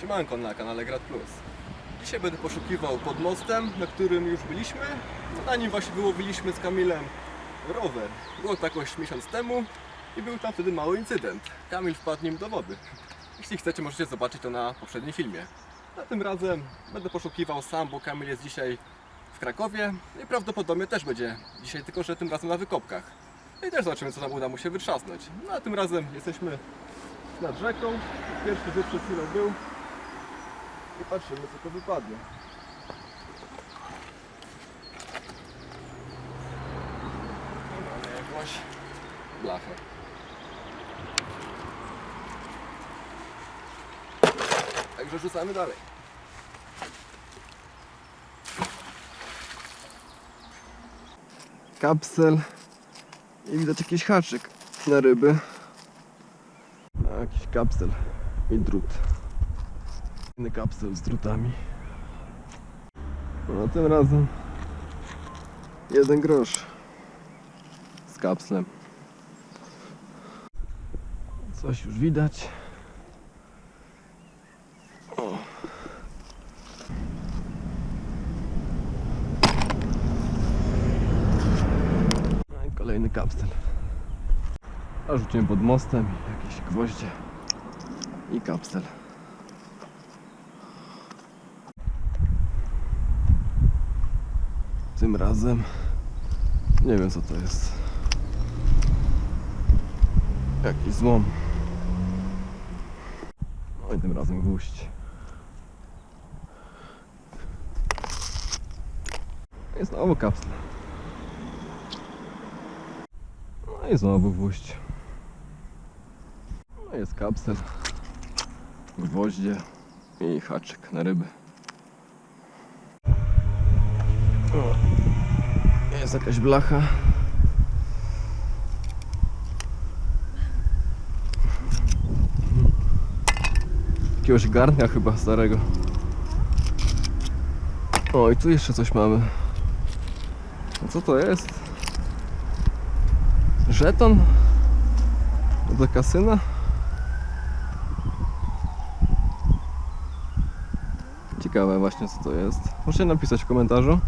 Siemanko na kanale Grad Plus. Dzisiaj będę poszukiwał pod mostem, na którym już byliśmy. Na nim właśnie wyłowiliśmy z Kamilem rower. Było to jakoś miesiąc temu i był tam wtedy mały incydent. Kamil wpadł nim do wody. Jeśli chcecie, możecie zobaczyć to na poprzednim filmie. A tym razem będę poszukiwał sam, bo Kamil jest dzisiaj w Krakowie i prawdopodobnie też będzie dzisiaj, tylko że tym razem na wykopkach. No I też zobaczymy, co tam uda mu się wytrzasnąć. No a tym razem jesteśmy nad rzeką. Pierwszy rzut przed chwilą był. I patrzymy, co to wypadnie. Mamy jakąś blachę. Także rzucamy dalej. Kapsel i widać jakiś haczyk na ryby. A, jakiś kapsel i drut. Inny kapsel z drutami. No tym razem jeden grosz z kapslem. Coś już widać. O. No i kolejny kapsel. A rzuciłem pod mostem jakieś gwoździe i kapsel. Tym razem nie wiem co to jest. Jakiś złom. No i tym razem gwóźdź. I znowu kapsel. No i znowu gwóźdź. No jest kapsel, gwoździe i haczyk na ryby. O, jest jakaś blacha. Jakiegoś garnka chyba starego. O i tu jeszcze coś mamy. A co to jest? Żeton? Do kasyna? Ciekawe właśnie co to jest. Możecie napisać w komentarzu.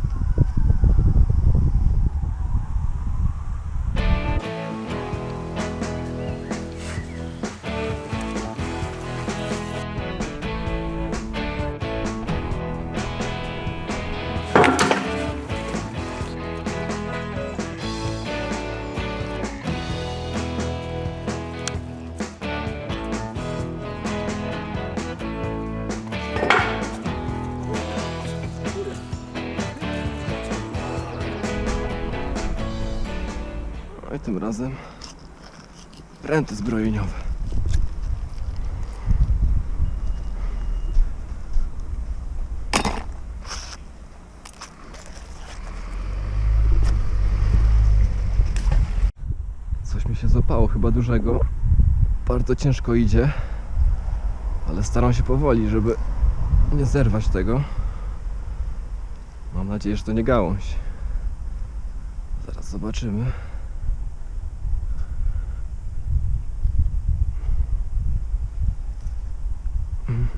Tym razem pręty zbrojeniowe. Coś mi się złapało, chyba dużego. Bardzo ciężko idzie, ale staram się powoli, żeby nie zerwać tego. Mam nadzieję, że to nie gałąź. Zaraz zobaczymy.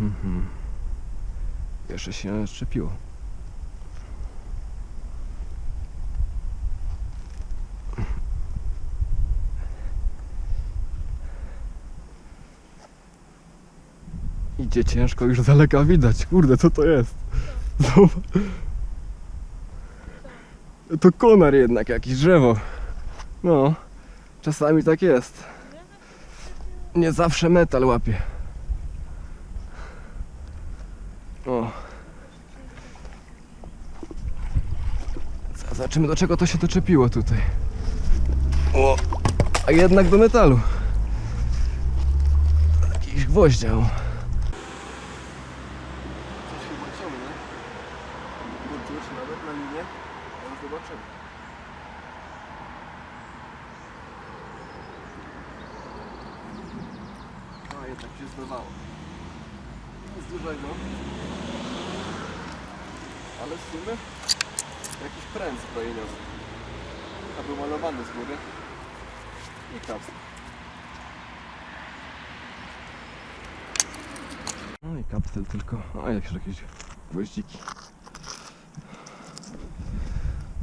Mhm. Jeszcze się szczepiło. Idzie ciężko, już z daleka widać. Kurde, co to jest? To konar jednak, jakieś drzewo. No, czasami tak jest. Nie zawsze metal łapie. O. Zobaczymy do czego to się doczepiło tutaj. O, a jednak do metalu. Jakiś gwoździa. o. Coś chyba ciągnie. Kurczę, czy nawet na linię. Ale zobaczymy. A jednak się zdawało. Nic dużego. Ale w sumie jakiś pręt zbrojeniowy. A był malowany z góry. I kapsel. No i kapsel tylko. A jakieś jakieś gwoździki.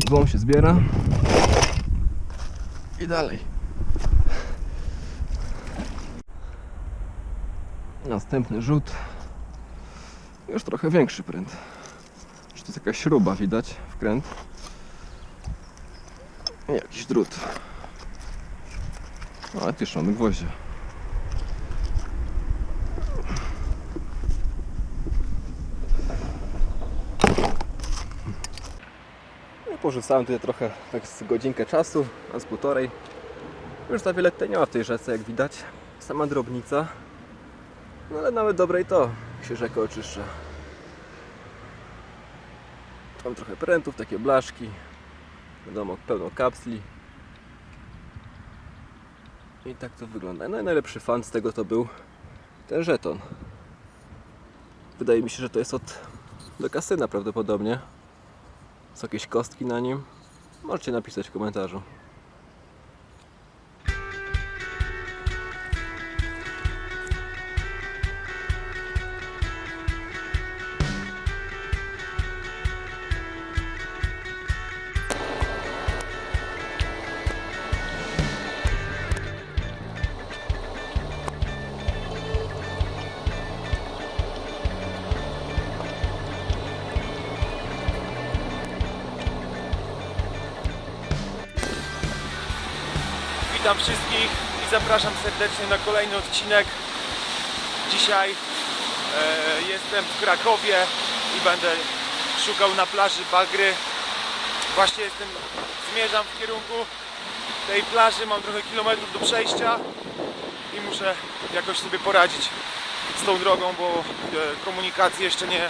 Złom się zbiera. I dalej. Następny rzut. Już trochę większy pręt. Czy to jest jakaś śruba widać? Wkręt. I jakiś drut. Ale też mamy gwoździe. No, Porzucałem tutaj trochę, tak z godzinkę czasu, a z półtorej. Już za wiele nie ma w tej rzece, jak widać. Sama drobnica. No ale nawet dobre i to się rzekę oczyszcza. Mam trochę prętów, takie blaszki. Wiadomo, pełno kapsli. I tak to wygląda. No i najlepszy fan z tego to był ten żeton. Wydaje mi się, że to jest od do kasyna prawdopodobnie. Są jakieś kostki na nim. Możecie napisać w komentarzu. Witam wszystkich i zapraszam serdecznie na kolejny odcinek. Dzisiaj e, jestem w Krakowie i będę szukał na plaży Bagry. Właśnie jestem, zmierzam w kierunku tej plaży, mam trochę kilometrów do przejścia i muszę jakoś sobie poradzić z tą drogą, bo e, komunikacji jeszcze nie,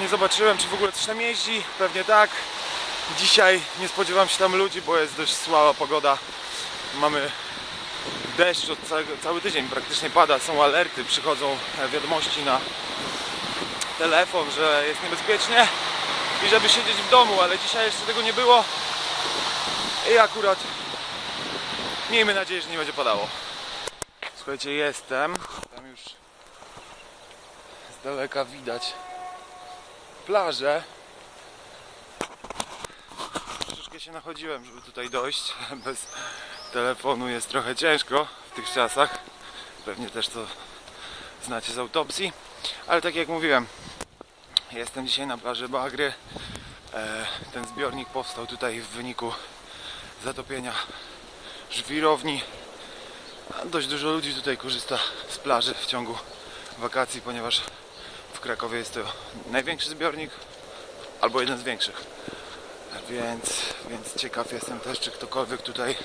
nie zobaczyłem, czy w ogóle coś tam jeździ. Pewnie tak. Dzisiaj nie spodziewam się tam ludzi, bo jest dość słaba pogoda. Mamy deszcz od całego, cały tydzień praktycznie pada, są alerty, przychodzą e, wiadomości na telefon, że jest niebezpiecznie i żeby siedzieć w domu, ale dzisiaj jeszcze tego nie było i akurat miejmy nadzieję, że nie będzie padało. Słuchajcie, jestem, tam już z daleka widać plażę troszeczkę się nachodziłem, żeby tutaj dojść. Bez telefonu jest trochę ciężko w tych czasach. Pewnie też to znacie z autopsji. Ale tak jak mówiłem, jestem dzisiaj na plaży Bagry. E, Ten zbiornik powstał tutaj w wyniku zatopienia żwirowni. Dość dużo ludzi tutaj korzysta z plaży w ciągu wakacji, ponieważ w Krakowie jest to największy zbiornik albo jeden z większych. Więc, więc ciekaw jestem też, czy ktokolwiek tutaj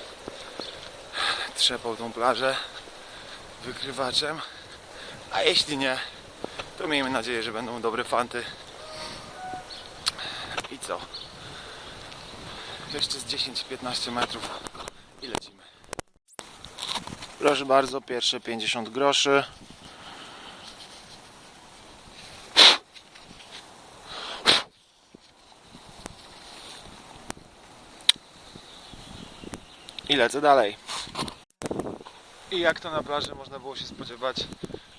trzepał tą plażę wykrywaczem. A jeśli nie, to miejmy nadzieję, że będą dobre fanty. I co? Jeszcze z 10-15 metrów i lecimy. Proszę bardzo, pierwsze 50 groszy. I lecę dalej. I jak to na plaży można było się spodziewać,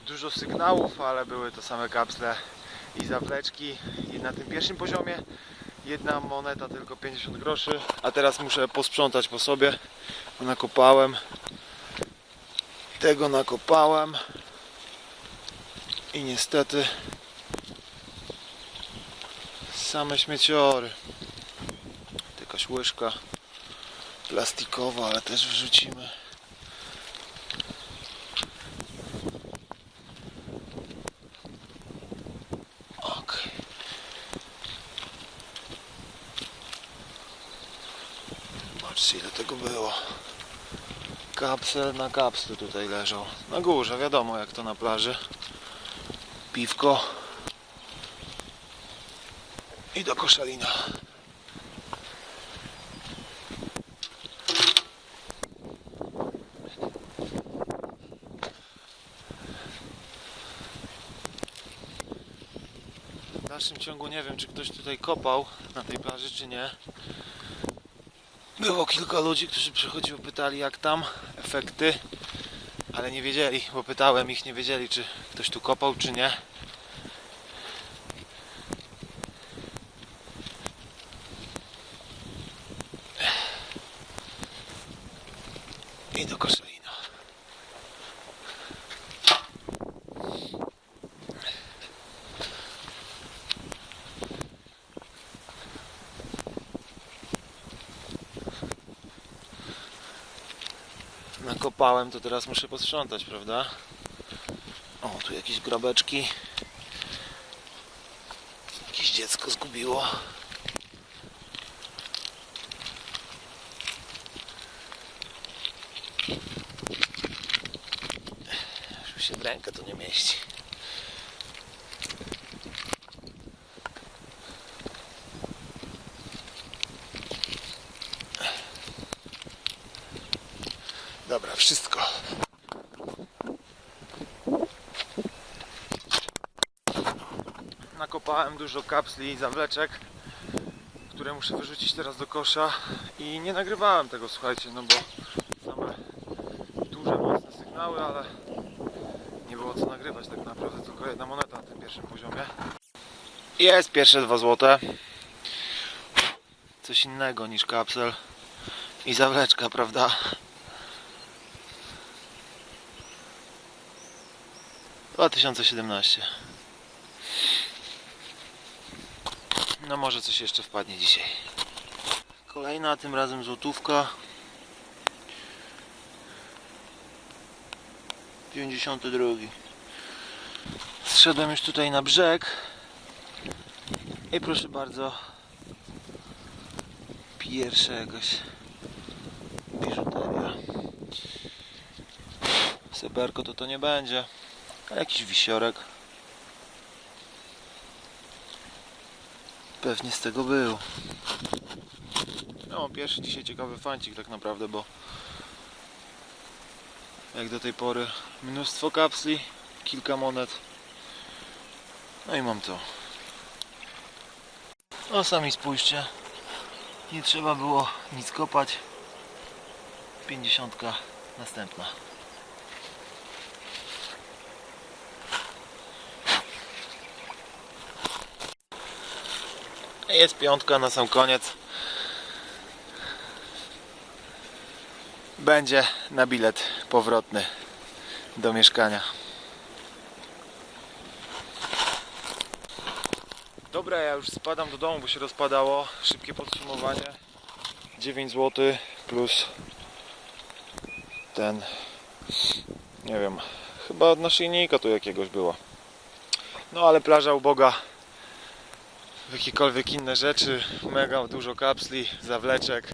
dużo sygnałów, ale były to same kapsle i zawleczki. I na tym pierwszym poziomie jedna moneta tylko 50 groszy. A teraz muszę posprzątać po sobie. Nakopałem. Tego nakopałem. I niestety same śmieciory. Jakaś łyżka plastikowa, ale też wrzucimy. Zobaczcie ile tego było. Kapsel na kapslu tutaj leżał. Na górze, wiadomo jak to na plaży. Piwko. I do koszalina. W dalszym ciągu nie wiem, czy ktoś tutaj kopał na tej plaży, czy nie. Było kilka ludzi, którzy przychodziły, pytali jak tam efekty, ale nie wiedzieli, bo pytałem ich, nie wiedzieli, czy ktoś tu kopał czy nie. I do koszalina. Nakopałem, to teraz muszę posprzątać, prawda? O, tu jakieś grabeczki. Jakieś dziecko zgubiło. Już się w rękę to nie mieści. Dobra, wszystko. Nakopałem dużo kapsli i zawleczek, które muszę wyrzucić teraz do kosza i nie nagrywałem tego, słuchajcie, no bo same duże, mocne sygnały, ale nie było co nagrywać tak naprawdę, tylko jedna moneta na tym pierwszym poziomie. Jest pierwsze dwa złote. Coś innego niż kapsel i zawleczka, prawda? Dwa tysiące siedemnaście. No może coś jeszcze wpadnie dzisiaj. Kolejna, tym razem złotówka. 52. Zszedłem już tutaj na brzeg. I proszę bardzo. Pierwsza jakaś biżuteria. Seberko to to nie będzie. Ale jakiś wisiorek. Pewnie z tego był. No, pierwszy dzisiaj ciekawy fancik tak naprawdę, bo jak do tej pory mnóstwo kapsli, kilka monet. No i mam to. No sami spójrzcie. Nie trzeba było nic kopać. 50 następna. Jest piątka na sam koniec. Będzie na bilet powrotny do mieszkania. Dobra, ja już spadam do domu, bo się rozpadało. Szybkie podsumowanie. 9 zł plus ten nie wiem, chyba od naszyjnika tu jakiegoś było. No ale plaża uboga jakiekolwiek inne rzeczy, mega dużo kapsli, zawleczek.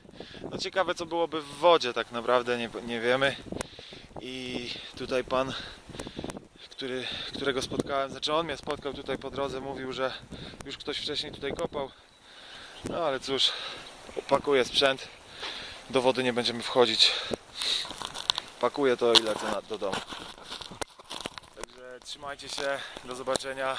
No ciekawe co byłoby w wodzie tak naprawdę, nie, nie wiemy. I tutaj pan, który, którego spotkałem, znaczy on mnie spotkał tutaj po drodze, mówił, że już ktoś wcześniej tutaj kopał. No ale cóż, pakuję sprzęt, do wody nie będziemy wchodzić. Pakuję to i lecę do domu. Także trzymajcie się, do zobaczenia.